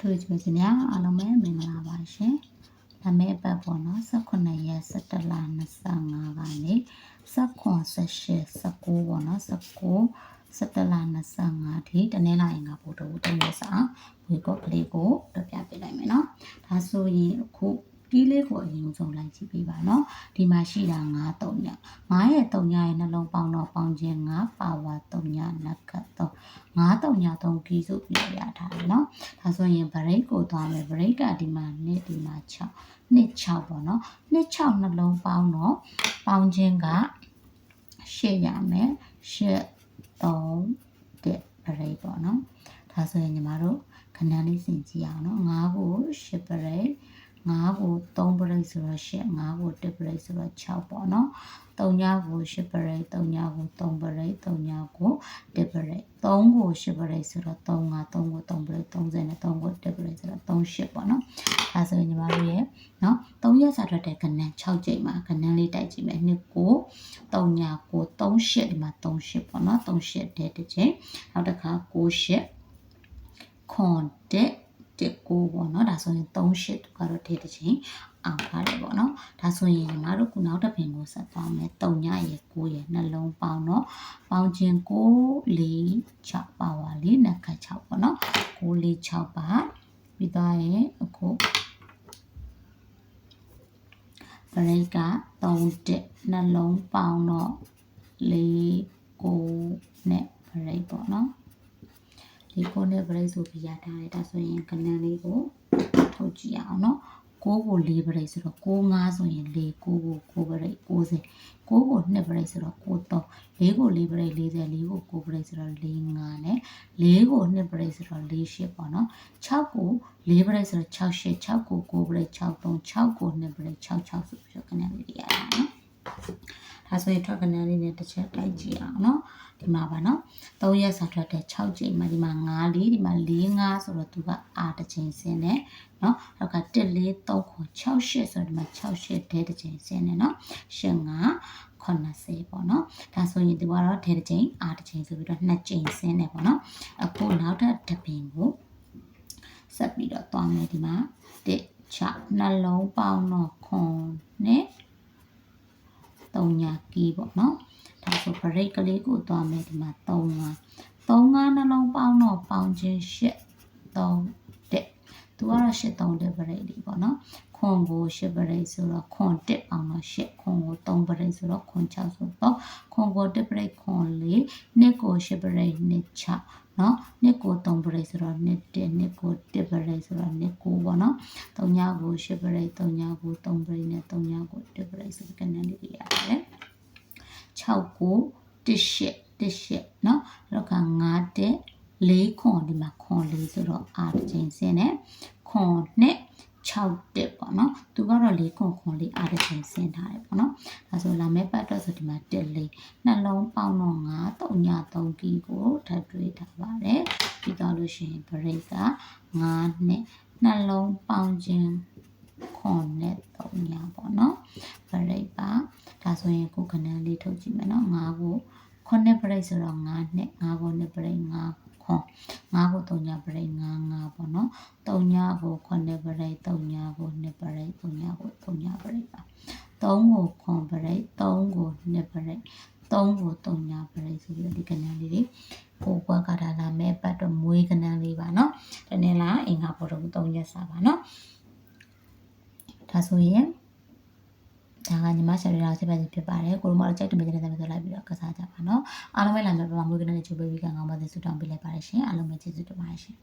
တို့ကြည့်ကြများအားလုံးပဲမင်္ဂလာပါရှင်။ဒါမဲ့ပတ်ပေါ်နော်18ရက်17လ25ကနေ19 18 19ပေါ့နော်19 17လ25ဒီတနင်္လာရီကပို့တော့တုံးရစာဝေကော့ကလေးကိုတက်ပြပေးလိုက်မယ်နော်။ဒါဆိုရင်အခု ဒီလေးကိုအရင်ဆုံးလိုက်ကြည့်ပေးပါနော်ဒီမှာရှိတာ9 3ည9ရဲ့3ညရဲ့နှလုံးပေါင်းတော့ပေါင်းခြင်း9ပါဝါ3ညနက္ခတ်3 9 3ည3ကီဆိုပြီးရထားတယ်နော်ဒါဆိုရင် break ကိုသွားမယ် break ကဒီမှာ2ဒီမှာ6 2 6ပေါ့နော်2 6နှလုံးပေါင်းတော့ပေါင်းခြင်းက8ရမယ်8 3တဲ့ break ပေါ့နော်ဒါဆိုရင်ညီမတို့ခဏလေးစဉ်ကြည့်အောင်နော်9ကို8 break 9ကို3ပရိတ်ဆိုတော့8 9ကို1ပရိတ်ဆိုတော့6ပေါ့နော်3ညကို8ပရိတ်3ညကို3ပရိတ်3ညကို1ပရိတ်3ကို8ပရိတ်ဆိုတော့3 5 3ကို3ပရိတ်30နဲ့3ကို1ပရိတ်ဆိုတော့3 8ပေါ့နော်ဒါဆိုရင်ညီမတို့ရဲ့နော်3ရက်စာထွက်တဲ့ကဏ္ဍ6ကြိမ်မှာကဏ္ဍလေးတိုက်ကြည့်မယ်နှစ်ကို3ညကို3 8ဒီမှာ3 8ပေါ့နော်3 8တဲ့တစ်ချိန်နောက်တစ်ခါ9 8ခွန်တဲ့တက် ကိုပေါ့နော်ဒါဆိုရင်3ရှစ်သူကတော့ဒီတစ်ချိန်အောင်ထားတယ်ပေါ့နော်ဒါဆိုရင်ညီမတို့ကနောက်တစ်ပင်ကိုဆက်သွားမယ်3ညရေ9ရေနှလုံးပေါင်းတော့ပေါင်းခြင်း9 4 6ပါဝါလေးနှစ်ခတ်6ပေါ့နော်9 4 6ပါပြီးသွားရင်အခုပရိတ်က3တက်နှလုံးပေါင်းတော့4 9နဲ့ပရိတ်ပေါ့နော် ဒီပေါ်နဲ့ brake ဆိုပြီးရထားတယ်ဒါဆိုရင်ကနန်လေးကိုထုတ်ကြည့်ရအောင်နော်6ကို4 brake ဆိုတော့6 5ဆိုရင်4 6ကို6 brake 60 6ကို2 brake ဆိုတော့6 3 4ကို4 brake 40 4ကို6 brake ဆိုတော့4 5နဲ့4ကို2 brake ဆိုတော့4 8ပေါ့နော်6ကို4 brake ဆိုတော့6 8 6ကို6 brake 6 3 6ကို2 brake 6 6ဆိုပြီးတော့ကနန်လေးရရအောင်နော် ဒါဆိုရင်ထွက်ခဏလေးနဲ့တစ်ချက်လိုက်ကြည့်အောင်နော်ဒီမှာပါနော်3ရက်စာထွက်တဲ့6ချိန်မှာဒီမှာ9လေးဒီမှာ4 5ဆိုတော့သူက R တစ်ချိန်ဆင်းတယ်နော်နောက်က1 4 3 6 6ဆိုတော့ဒီမှာ6 8ဒဲတစ်ချိန်ဆင်းတယ်နော်8 9 80ပေါ့နော်ဒါဆိုရင်သူကတော့ဒဲတစ်ချိန် R တစ်ချိန်ဆိုပြီးတော့2ချိန်ဆင်းတယ်ပေါ့နော်အခုနောက်ထပ်တစ်ပင်ကိုဆက်ပြီးတော့သွားမယ်ဒီမှာ1 6နှလုံးပေါင်းတော့9နဲ့ 3ညာကီးပေါ့နော်ဒါဆို break ကလေးကိုသွားမယ်ဒီမှာ3 5 3 5နှလုံးပေါင်းတော့ပေါင်းခြင်း8 3တက် သူကတော့ရှစ်သုံးတစ်ပရိတ်ဒီပေါ့နော်ခွန်ကိုရှစ်ပရိတ်ဆိုတော့ခွန်တစ်အောင်တော့ရှစ်ခွန်ကိုသုံးပရိတ်ဆိုတော့ခွန်ချဆိုတော့ခွန်ကိုတစ်ပရိတ်ခွန်လေးနှစ်ကိုရှစ်ပရိတ်နှစ်ချနော်နှစ်ကို3ပရိတ်ဆိုတော့နှစ်1နှစ်ကို1ပရိတ်ဆိုတော့နှစ်9ပေါ့နော်3ညကို10ပရိတ်3ညကို3ပရိတ်နဲ့3ညကို1ပရိတ်ဆိုကဏ္ဍလေးပြရတယ်6ကို18 18နော်အဲ့တော့9 10 က်4ခွန်ဒီမှာခွန်4ဆိုတော့အာတစ်ချိန်ဆင်းတယ်ခွန်နဲ့6တက်ပေါ့နော်သူကတော့4ခွန်ခွန်လေးအားတစ်ချိန်ဆင်းထားတယ်ပေါ့နော်ဒါဆိုလာမဲ့ပတ်တော့ဆိုဒီမှာတက်လေးနှလုံးပေါင်းတော့9 3ည3ကီကိုထပ်တွေးထားပါတယ်ပြီးတော့လို့ရှိရင် break က9နဲ့နှလုံးပေါင်းခြင်းခွန်နဲ့3ညပေါ့နော် break ပါဒါဆိုရင်ကိုခဏလေးထုတ်ကြည့်မယ်နော်9ကို9ပရိတ်ဆိုတော့9နဲ့9ကို2ပရိတ်9 ခွန်9ကို3ညပရိတ်9 9ပေါ့နော်3ညကို9ပရိတ်3ညကို2ပရိတ်3ညကို3ညပရိတ်ပါ3ကိုခွန်ပရိတ်3ကို2ပရိတ်3ကို3ညပရိတ်ဆိုပြီးဒီကဏ္ဍလေးတွေပို့ကွက်ကတာလာမဲ့ပတ်တော့မွေးကဏ္ဍလေးပါနော်တနေ့လားအင်္ဂါပေါ်တော့3ရက်စာပါနော်ဒါဆိုရင် ဒါကညီမဆရာတော်ဆက်ပဲဖြစ်ပါတယ်ကိုလိုမတော့ကြိုက်တယ်မကြိုက်တဲ့ဆိုလိုက်ပြီးတော့ကစားကြပါနော်အားလုံးပဲလာမယ်ပမာမွေးကနေချိုးပေးပြီးကံကောင်းပါစေဆုတောင်းပေးလိုက်ပါတယ်ရှင်အားလုံးပဲကျေးဇူးတင်ပါတယ်ရှင်